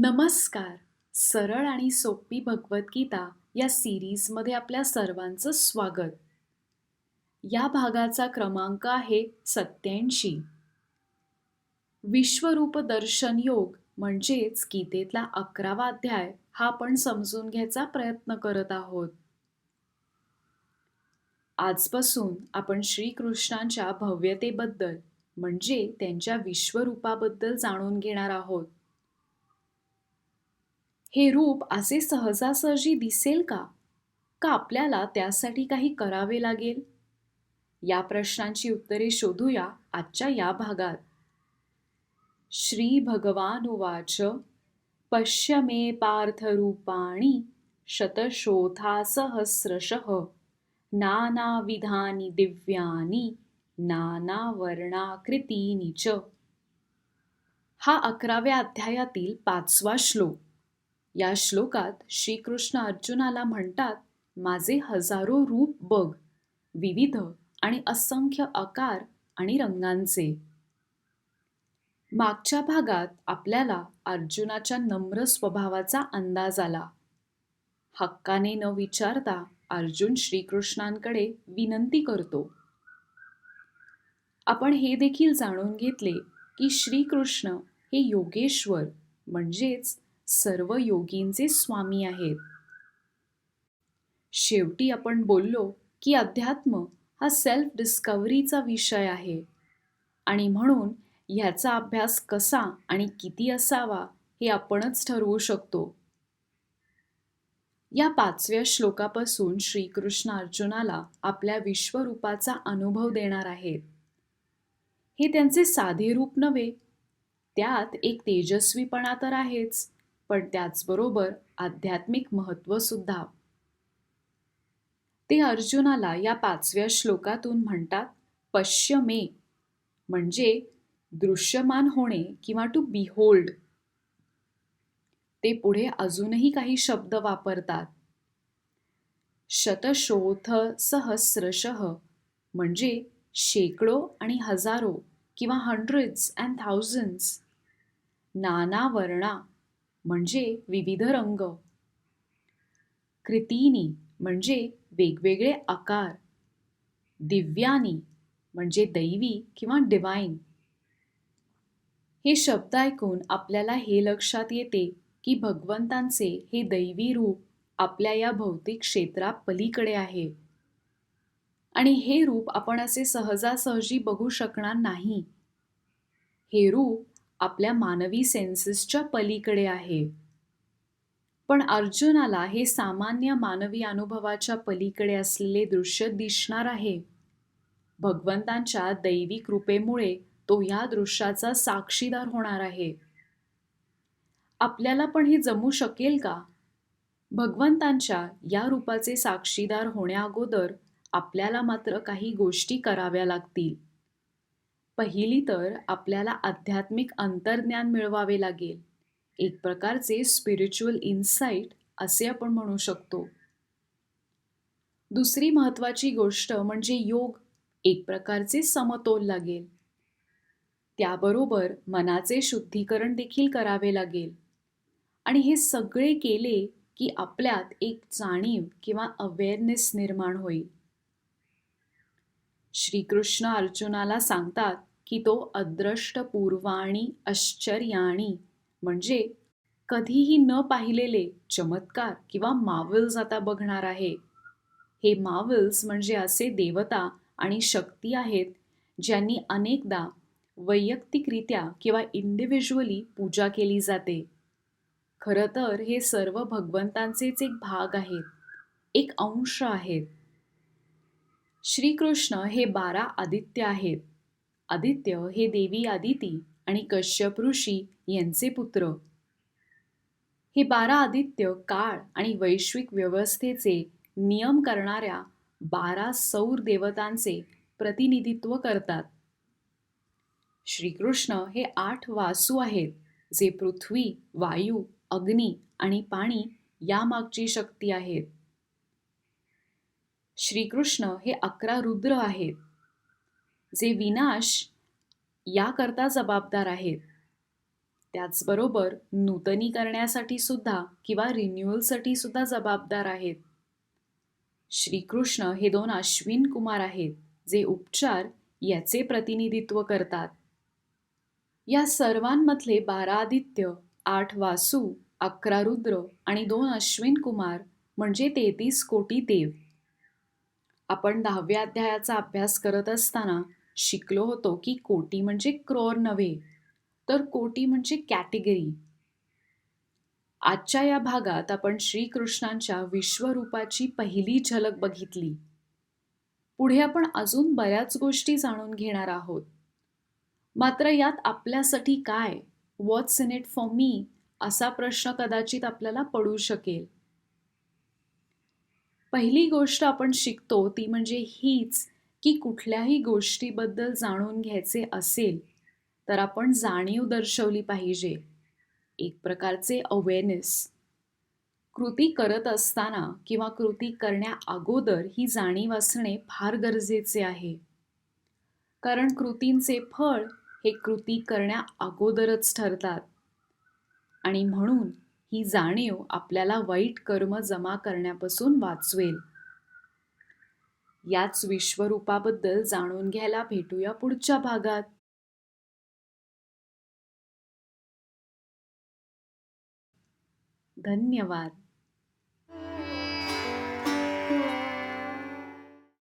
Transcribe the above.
नमस्कार. सरळ आणि सोपी भगवद्गीता या सिरीजमध्ये आपल्या सर्वांचं स्वागत. या भागाचा क्रमांक आहे सत्याऐंशी विश्वरूप दर्शन योग म्हणजेच गीतेतला अकरावा अध्याय हा आपण समजून घ्यायचा प्रयत्न करत आहोत. आजपासून आपण श्रीकृष्णांच्या भव्यतेबद्दल म्हणजे त्यांच्या विश्वरूपाबद्दल जाणून घेणार आहोत. हे रूप असे सहजासहजी दिसेल का? का आपल्याला त्यासाठी काही करावे लागेल? या प्रश्नांची उत्तरे शोधूया आजच्या या भागात. श्री भगवान उवाच पश्य मे पार्थरूपाणि शतशोथासहस्रशः नानाविधानि दिव्यानी नानावर्णाकृतीनी च. हा अकराव्या अध्यायातील पाचवा श्लोक. या श्लोकात श्रीकृष्ण अर्जुनाला म्हणतात माझे हजारो रूप बघ विविध आणि असंख्य आकार आणि रंगांचे. मागच्या भागात आपल्याला अर्जुनाच्या नम्र स्वभावाचा अंदाज आला. हक्काने न विचारता अर्जुन श्रीकृष्णांकडे विनंती करतो. आपण हे देखील जाणून घेतले की श्रीकृष्ण हे योगेश्वर म्हणजेच सर्व योगींचे स्वामी आहेत. शेवटी आपण बोललो की अध्यात्म हा सेल्फ डिस्कवरीचा विषय आहे. आणि म्हणून ह्याचा अभ्यास कसा आणि किती असावा हे आपणच ठरवू शकतो. या पाचव्या श्लोकापासून श्रीकृष्ण अर्जुनाला आपल्या विश्वरूपाचा अनुभव देणार आहेत. हे त्यांचे साधे रूप नव्हे त्यात एक तेजस्वीपणा तर आहेच. पण त्याचबरोबर आध्यात्मिक महत्त्व सुद्धा. ते अर्जुनाला या पाचव्या श्लोकातून म्हणतात पश्यमे म्हणजे दृश्यमान होणे किंवा टू बिहोल्ड ते पुढे अजूनही काही शब्द वापरतात. शतशोथ सहस्रशः म्हणजे शेकडो आणि हजारो किंवा हंड्रेड्स अँड थाउजंड्स नाना वर्णा म्हणजे विविध रंग. कृतीनी म्हणजे वेगवेगळे आकार. दिव्यानी म्हणजे दैवी किंवा डिवाईन हे शब्द ऐकून आपल्याला हे लक्षात येते की भगवंतांचे हे दैवी रूप आपल्या या भौतिक क्षेत्रा पलीकडे आहे. आणि हे रूप आपण असे सहजासहजी बघू शकणार नाही. हे रूप आपल्या मानवी सेन्सेसच्या पलीकडे आहे. पण अर्जुनाला हे सामान्य मानवी अनुभवाच्या पलीकडे असलेले दृश्य दिसणार आहे. भगवंतांच्या दैवी कृपेमुळे तो ह्या दृश्याचा साक्षीदार होणार आहे. आपल्याला पण हे जमू शकेल का? भगवंतांच्या या रूपाचे साक्षीदार होण्याअगोदर आपल्याला मात्र काही गोष्टी कराव्या लागतील. पहिली तर आपल्याला आध्यात्मिक अंतर्ज्ञान मिळवावे लागेल. एक प्रकारचे स्पिरिच्युअल इन्साईट असे आपण म्हणू शकतो. दुसरी महत्त्वाची गोष्ट म्हणजे योग एक प्रकारचे समतोल लागेल. त्याबरोबर मनाचे शुद्धीकरण देखील करावे लागेल. आणि हे सगळे केले की आपल्यात एक जाणीव किंवा अवेअरनेस निर्माण होईल. श्रीकृष्ण अर्जुनाला सांगतात की तो अदृष्ट पूर्वाणी आश्चर्याणी. म्हणजे कधीही न पाहिलेले चमत्कार किंवा मावल्स आता बघणार आहे. हे मावल्स म्हणजे असे देवता आणि शक्ती आहेत ज्यांनी अनेकदा वैयक्तिकरित्या किंवा इंडिव्हिज्युअली पूजा केली जाते. खरं तर हे सर्व भगवंतांचेच एक भाग आहेत एक अंश आहेत. श्रीकृष्ण हे बारा आदित्य आहेत. आदित्य हे देवी आदिती आणि कश्यप ऋषी यांचे पुत्र. हे बारा आदित्य काळ आणि वैश्विक व्यवस्थेचे नियम करणाऱ्या बारा सौर देवतांचे प्रतिनिधित्व करतात. श्रीकृष्ण हे आठ वासू आहेत जे पृथ्वी वायू अग्नी आणि पाणी यामागची शक्ती आहेत. श्रीकृष्ण हे अकरा रुद्र आहेत. जे विनाश याकरता जबाबदार आहेत त्याचबरोबर नूतनीकरण्यासाठी सुद्धा किंवा रिन्युअलसाठी सुद्धा जबाबदार आहेत. श्रीकृष्ण हे दोन अश्विन कुमार आहेत जे उपचार याचे प्रतिनिधित्व करतात. या सर्वांमधले बारा आदित्य आठ वासू अकरा रुद्र आणि दोन अश्विन कुमार म्हणजे तेहतीस कोटी देव. आपण दहाव्या अध्यायाचा अभ्यास करत असताना शिकलो होतो की कोटी म्हणजे क्रोर नव्हे तर कोटी म्हणजे कॅटेगरी. आजच्या या भागात आपण श्रीकृष्णांच्या विश्वरूपाची पहिली झलक बघितली. पुढे आपण अजून बऱ्याच गोष्टी जाणून घेणार आहोत. मात्र यात आपल्यासाठी काय? What's in it for me असा प्रश्न कदाचित आपल्याला पडू शकेल. पहिली गोष्ट आपण शिकतो ती म्हणजे हीच की कुठल्याही गोष्टीबद्दल जाणून घ्यायचे असेल तर आपण जाणीव दर्शवली पाहिजे. एक प्रकारचे अवेअरनेस कृती करत असताना किंवा कृती करण्या अगोदर ही जाणीव असणे फार गरजेचे आहे. कारण कृतींचे फळ हे कृती करण्या अगोदरच ठरतात. आणि म्हणून ही जाणीव आपल्याला वाईट कर्म जमा करण्यापासून वाचवेल. याच विश्वरूपाबद्दल जाणून घ्यायला भेटूया पुढच्या भागात. धन्यवाद.